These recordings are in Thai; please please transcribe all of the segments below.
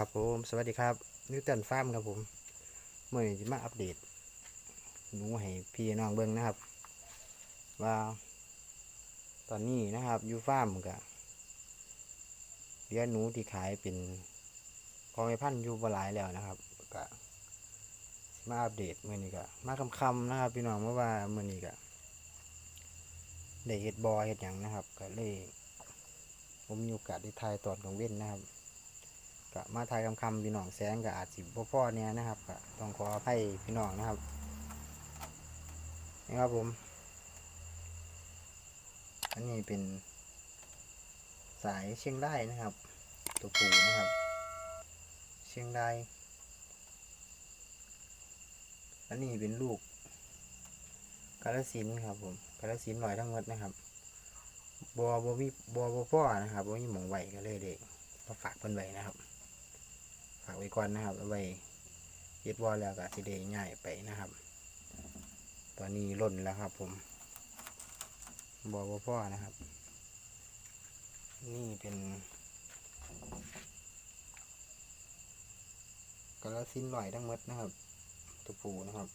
ครับผม สวัสดีครับ นิวตันฟาร์มครับผมเมื่อนี้จะมาอัปเดตหนูให้พี่น้องเบิ้งนะครับ ว่า ตอนนี้นะครับอยู่ฟาร์มกับเลี้ยงหนูที่ขายเป็นพอไม่พันอยู่บหลายแล้วนะครับก็มาอัปเดตเมื่อนี้ก็มาคำๆนะครับ พี่น้องเพราะว่าเมื่อนี้ก็ได้เฮ็ดบอเฮ็ดหยังนะครับ ก็เลยผมมีโอกาสได้ถ่ายตอนกลางเว้นนะครับ ก็มาทายคำคำพี่น้องแสงก็อาจสิบ่พ่อเนี่ยนะครับก็ต้องขออภัยพี่น้องนะครับนี่ครับผม อันนี้เป็นสายเชียงได้นะครับ ตัวผูนะครับ เชียงได้อันนี้เป็นลูกกาลสินครับผมกาลสินธุ์ลอยทั้งหมดนะครับบัวบัวมีบัวบัวพ่อนะครับบัวมีหมองไหวก็เลยเด็กมาฝากเพิ่นไว้นะครับากไว้ก่อนนะครับเอาไว้ย็ดวอลแล้วก็สิเดง่ายไปนะครับ ตอนนี้ล่นแล้วครับ ผมบอกว่าพ่อนะครับ นี่เป็นกระสินลอยทั้งหมดนะครับตัวผูนะครับ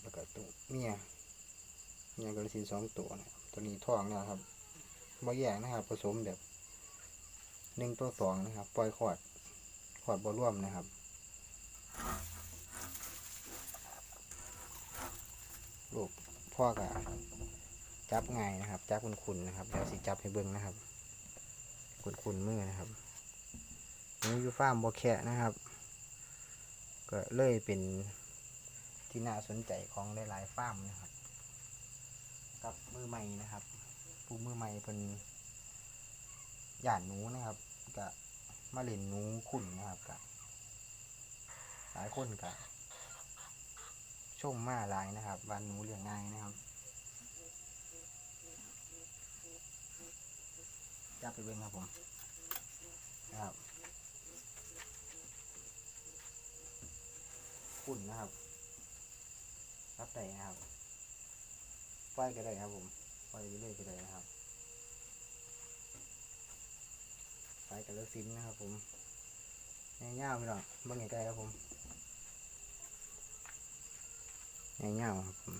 แล้วก็ตัวเมียเมียกระสินสองตัวนะตัวนี้ท้องนะครับบ่แยกนะครับ ผสมแบบหนึ่งตัวสองนะครับ ปล่อยขอด ขอดบร่วมนะครับ ลูกพ่อกะจับง่ายนะครับ จับคุณคุณนะครับเดี๋ยวสิจับให้เบิ้งนะครับ คุณคุณมือนะครับนี่ยู่ฟาร์มบอแคะนะครับ ก็เลยเป็นที่น่าสนใจของหลายๆฟาร์มนะครับ กับมือใหม่นะครับผู้มือใหม่เป็นหยาดหนูนะครับก็ มาเล่นนูขุ่นนะครับกับหลายคนกับชมมาหลายนะครับวันนูเลี้ยงง่ายนะครับจับไปเบิ้งครับผมนะครับขุ่นนะครับรับได้นะครับปล่อยก็ได้ครับผมไปเรื่อยก็ได้นะครับ สายกระสินนะครับผมง่ายๆไปหน่อยเบิ่งไกลครับผมง่ายๆครับผม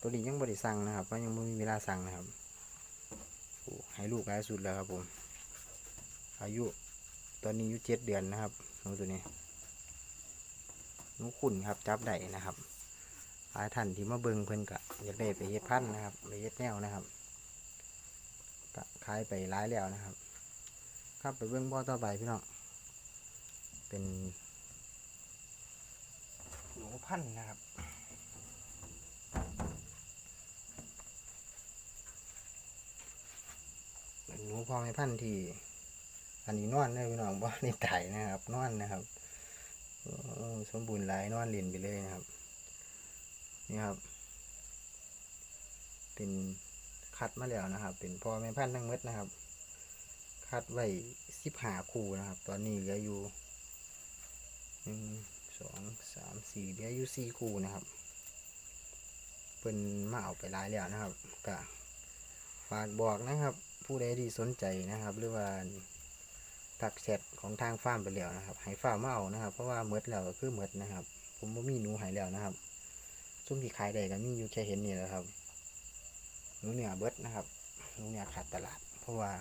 ตัวนี้ยังบริสั่งนะครับเพราะยังไม่มีเวลาสั่งนะครับให้ลูกหลายสุดแล้วครับผม อายุตอนนี้อายุเจ็ดเดือนนะครับหนูตัวนี้หนูขุ่นครับจับได้นะครับหลายท่านที่มาเบิงเพิ่นกะอยากได้ไปเฮ็ดพันธุ์นะครับไปเฮ็ดแนวนะครับ ก็ขายไปร้ายแล้วนะครับ ครับไปเบื้องบ่อต่อไปพี่น้อง เป็นหนูพันธ์นะครับเป็นหนูพ่อแม่พันธ์ที่อันนี้นอนเลยพี่น้องบ่ได้ไถ่นะครับ นอนนะครับ สมบูรณ์หลายนอนเล่นไปเลยนะครับ นี่ครับ เป็น คัดมาแล้วนะครับ เป็นพ่อแม่พันธุ์ทั้งหมดนะครับ คัดไว้สิบหาคู่นะครับ ตอนนี้เหลืออยู่หนึ่งสองสามสี่เหลืออยู่สี่คู่นะครับเพิ่นมาเอาไปหลายแล้วนะครับก็ฝากบอกนะครับ ผู้ใดที่สนใจนะครับ หรือว่าทักแชทของทางฟาร์มไปแล้วนะครับให้ฟาร์มมาเอานะครับ เพราะว่าเมดแล้วก็คือเมดนะครับ ผมบ่มีหนูหายแล้วนะครับ ซุ่มที่ขายได้ก็มีอยู่แค่เห็นนี่แหละครับ นูเหนือเบิดนะครับหนูเหนือขาดตลาด เพราะว่า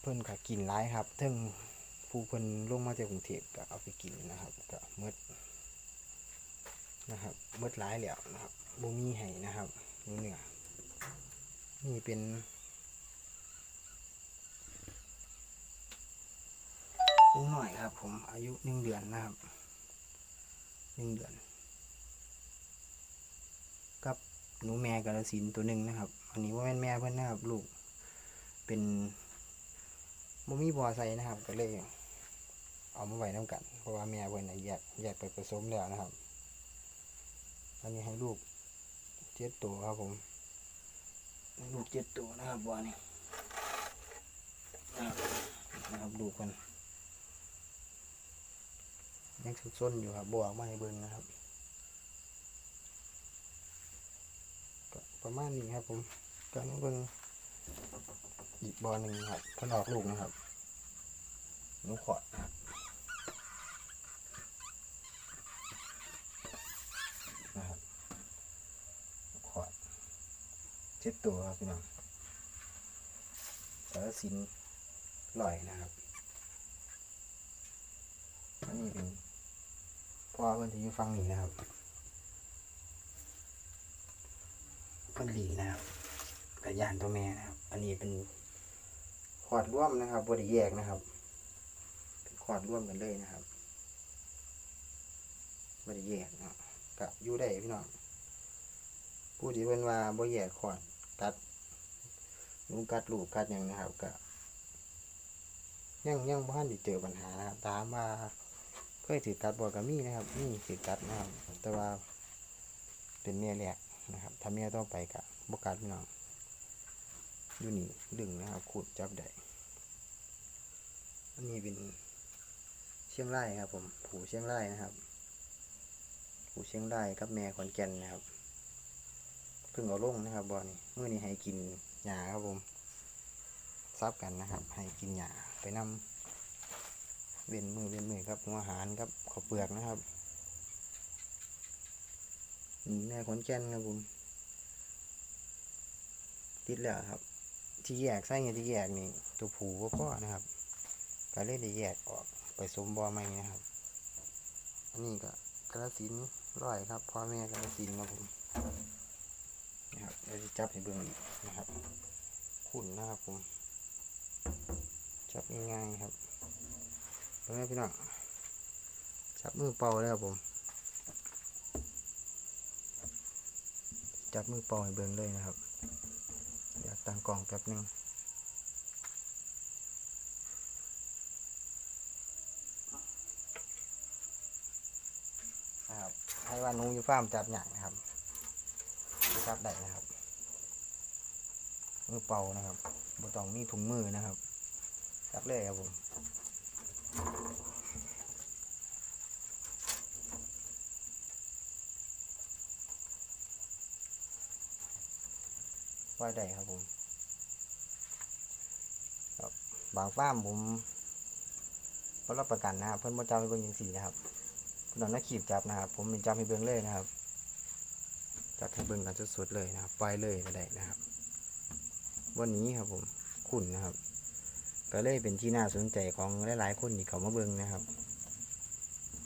เพิ่นก็กินร้ายครับถึงผู้เพิ่นลงมาจากกรุงเทพก็เอาไปกินนะครับก็เมดนะครับเมดร้ายแล้วนะครับบ่มีให้นะครับหนูเหนือนี่เป็นนูหน่อยครับ ผมอายุหนึ่งเดือนนะครับหนึ่งเดือน กับ หนูแม่กาลสินตัวหนึ่งนะครับ อันนี้ว่าแม่แม่เพื่อนนะครับลูก เป็นบ่มีบ่อใส่นะครับ ก็เลยเอามาไว้น้ำกัน เพราะว่าแม่เพื่อนแยกแยกไปผสมแล้วนะครับ อันนี้ให้ลูกเจ็ดตัวครับผม ลูกเจ็ดตัวนะครับบ่อนี้นะครับดูกันยังซุนๆอยู่ครับบออกมาให้เบิ่งนะครับ ก็ ประมาณนี้ครับผมก็มาเบิ่งอีกบอลหนึ่งครับเพิ่นออกลูกนะครับหนูขอดนะครับนะครับขอดเจ็ดตัวครับพี่น้องแต่สินลอยนะครับอันนี้เป็นพ่อเพิ่อนที่อยู่ฟังนี้นะครับ เพิ่นหลีนะครับกระยานตัวแม่นะครับ อันนี้เป็นขอดร่วมนะครับบไดแยกนะครับ เป็นขอดร่วมกันเลยนะครับบไดแยกเนาะกะยู่ได้พี่น้องผู้ที่เพิ่นว่าบ่แยกขอดกัดหนูกัดลูกกัดหยังนะครับกะยังยังบ่ทันได้เจอปัญหานะครับถามว่าเคยถือกัดบ่ก็มีนะครับมีถือกัดนะครับ แต่ว่าเป็นเมียแรก นะครับถ้าเมียต่อไปก็บ่กัดพี่น้องอยู่นี่ดึงนะครับขูดจับได้อันนี้เป็นเชียงรายครับ ผมผูเชียงรายนะครับ ผูเชียงรายกับแม่ขอนแก่นนะครับเพิ่งเอาลงนะครับบอนี่มื้อนี้ให้กินหญ้าครับผมซับกันนะครับ ให้กินหญ้าไปนำเว้นมือเว้นมือครับหัวอาหารครับข้าวเปลือกนะครับ นี่แม่ขอนแก่นครับผม ติดแล้วครับ ที่แยกไส้เงี้ยที่แยกนี่ตัวผูก็พ่อนะครับก็เลยได้แยกออกไปสมบอใหม่นะครับ อันนี้ก็กระสินร้อยครับพ่อแม่กระสินครับผมนะครับเราจะจับให้เบื้องนะครับขุ่นนะครับผมจับง่ายๆครับเพื่อนพี่น้องจับมือเป่าเลยครับผม จับมือป่าให้เบิ่งเลยนะครับอยากตั้งกล่องแป๊บนึงนะครับให้ว่าหนูอยู่ฟามจับหยักนะครับจับได้นะครับมือเป่านะครับบ่ต้องมีถุงมือนะครับจับเลยครับผม ไว้ได้ครับผมบางฟ้ามผมเพราะรับประกันนะครับ เพื่อนบ่จำให้เบิ่งยังสีนะครับเพิ่นเอาหน้าขีบจับนะครับ ผมเป็นจำให้เบิ่งเลยนะครับ จับให้เบิ่งกันสุดๆเลยนะครับปล่อยเลยก็ได้นะครับ วันนี้ครับผมขุนนะครับ ก็เลยเป็นที่น่าสนใจของหลายๆคนที่เขามาเบิ่งนะครับ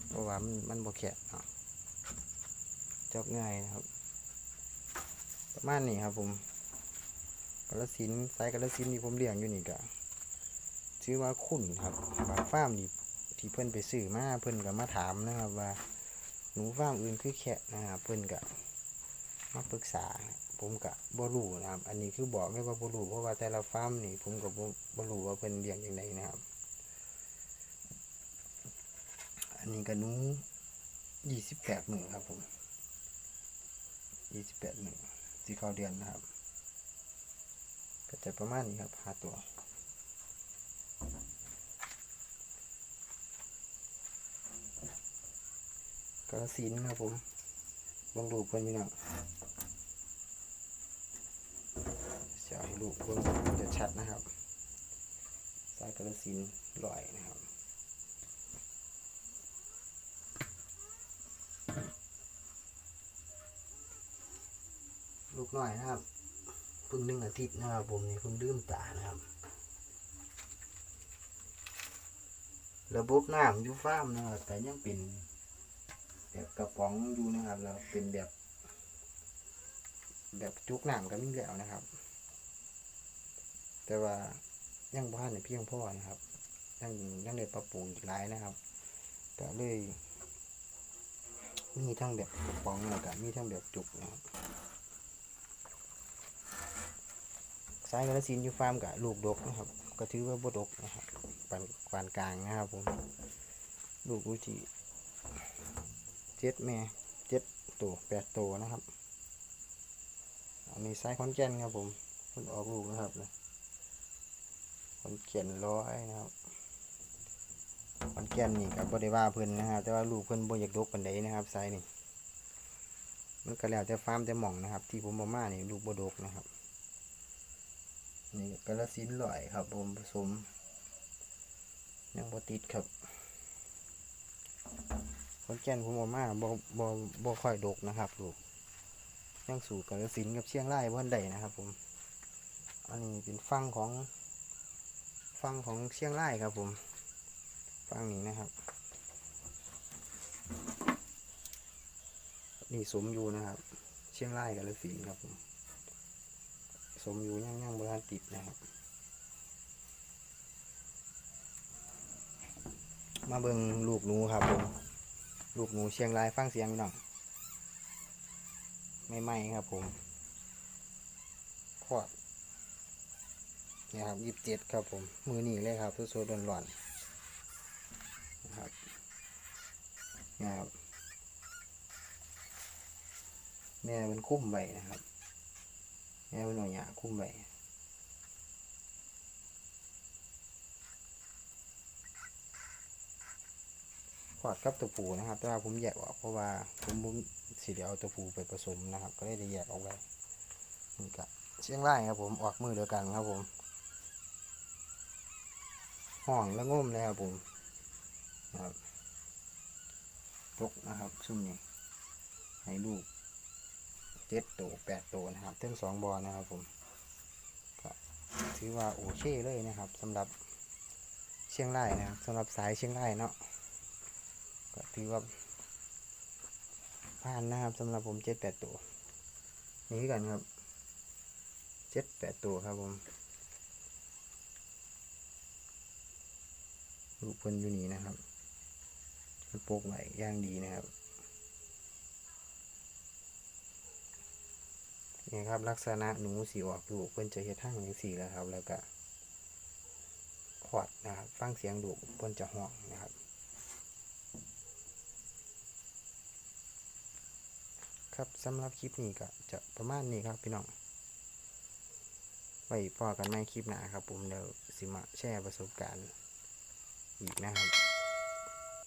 เพราะว่ามันมันบ่แข็งจับง่ายนะครับ ประมาณนี้ครับผม กาลสินสายกาลสินที่ผมเลี้ยงอยู่นี่ก็ชื่อว่าคุณครับบางฟาร์มนี่ที่เพิ่อนไปซื้อมาเพิ่อนก็มาถามนะครับว่าหนูฟาร์มอื่นคือแค่นะครับเพิ่อนก็มาปรึกษา ผมก็บ่รู้นะครับ อันนี้คือบอกเลยว่าบรูเพราะว่าแต่ละฟาร์มนี่ผมก็บ่บ่รู้ว่าเพิ่นเลี้ยงอย่างไรนะครับ อันนี้ก็หนูยี่สิบแปดหมื่นครับผมยี่สิบแปดหมื่นที่เข้าเดือนนะครับ ก็จะประมาณนี้ครับหาตัวกระสินครับผมบางลูกเพิ่นพี่น้องจะเอาให้ลูกเบิ่งจะชัดนะครับสายกระสินลอยนะครับลูกน้อยนะครับ เพิ่งหนึ่งอาทิตย์นะครับ ผมนี่เพิ่งลืมตานะครับ ระบบน้ำอยู่ฟามนะครับแต่ยังเป็นแบบกระป๋องอยู่นะครับแล้วเป็นแบบ แบบจุกน้ำก็มีแล้วนะครับ แต่ว่ายังบ้านในเพียงพอนะครับยังยังได้ปรับปรุงอีกหลายนะครับก็เลยมีทั้งแบบกระป๋องแล้วก็มีทั้งแบบจุกนะครับ สายกระสินอยู่ฟาร์มกับลูกดกนะครับก็ถือว่าบดกนะครับปานปานกลางนะครับผมลูกอยู่ที่เจ็ดแม่เจ็ดตัวแปดตัวนะครับอันนี้สายขอนแกนครับผมเพิ่นออกลูกนะครับนะขอนแกนร้อยนะครับขอนแกนนี่ก็บ่ได้ว่าเพิ่นนะครับ แต่ว่าลูกเพิ่นบ่อยากดกปานใดนะครับสายนี่มันก็แล้วแต่ฟาร์มแต่หม่องนะครับ ที่ผมบ่มานี่ลูกบดกนะครับ นี่กระสินลอยครับ ผมผสม ยังบ่ติดครับคนแก่นผมออกมาบ่บ่บ่ค่อยดกนะครับลูกยังสู่กระสินกับเชียงรายบ่ทันใดนะครับ ผม อันนี้เป็นฟังของฟังของเชียงรายครับ ผมฟังนี้นะครับนี่สมอยู่นะครับ เชียงรายกับฤาษีครับผม สมอยู่ย่างย่างบราณติดนะครับ มาเบิงลูกหนูครับผมลูกหนูเชียงรายฟังเสียงพี่น้องไม่ไหมครับผมขวดนี่ครับยี่สิบเจ็ดครับผม มือหนีเลยครับสดๆร้อนๆนะครับนี่ครับแม่เป็นคุ้มใบนะครับ แม่เป็นหน่อยหยาคุ้มใบขอดกับตัวผูนะครับแต่ว่าผมแยกออกเพราะว่าผมผมสีเดียวเอาตัวผูไปผสมนะครับ ก็เลยได้แยกออกไปนี่ก็เชียงรายครับผมออกมือเดียวกันครับผมห้องและง่มเลยครับผมนะครับตกนะครับซุ่มนี้ให้ลูก เจ็ดตัวแปดตัวนะครับเทั้งสองบอลนะครับผมก็ถือว่าโอเคเลยนะครับสำหรับเชียงรายนะครับสำหรับสายเชียงรายเนาะก็ถือว่าผ่านนะครับสำหรับผมเจ็ดแปดตัวนี่คือกันครับเจ็ดแปดตัวครับผมลูกเพิ่นอยู่นี่นะครับมันโปกไว้อย่างดีนะครับ นี่ครับลักษณะหนูสีออกลูกเพิ่นจะเฮ็ดทั้งอย่างสีแล้วครับ แล้วก็ขวดนะครับฟังเสียงลูกเพิ่นจะห้องนะครับ ครับสำหรับคลิปนี้ก็จะประมาณนี้ครับพี่น้องไว้พอกันในคลิปหน้าครับผมเดี๋ยวสิมาแชร์ประสบการณ์อีกนะครับ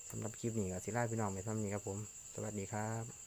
สำหรับคลิปนี้ก็สิลาพี่น้องไปเท่านี้ครับผม สวัสดีครับ